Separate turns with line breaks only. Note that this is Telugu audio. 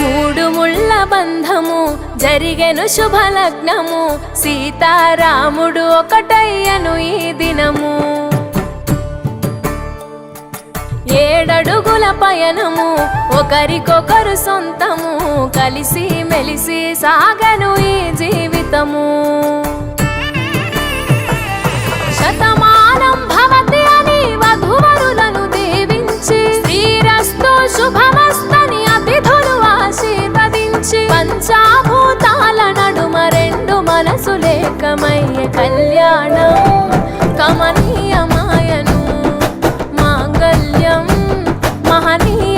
మూడు ముళ్ళ బంధము జరిగెను శుభలగ్నము సీతారాముడు ఒకటయ్యను ఈ దినము. ఏడడుగుల పయనము ఒకరికొకరు సొంతము కలిసి మెలిసి సాగను కనకమయ్య కళ్యాణం కమనీయమాయను మాంగళ్యం మహనీయ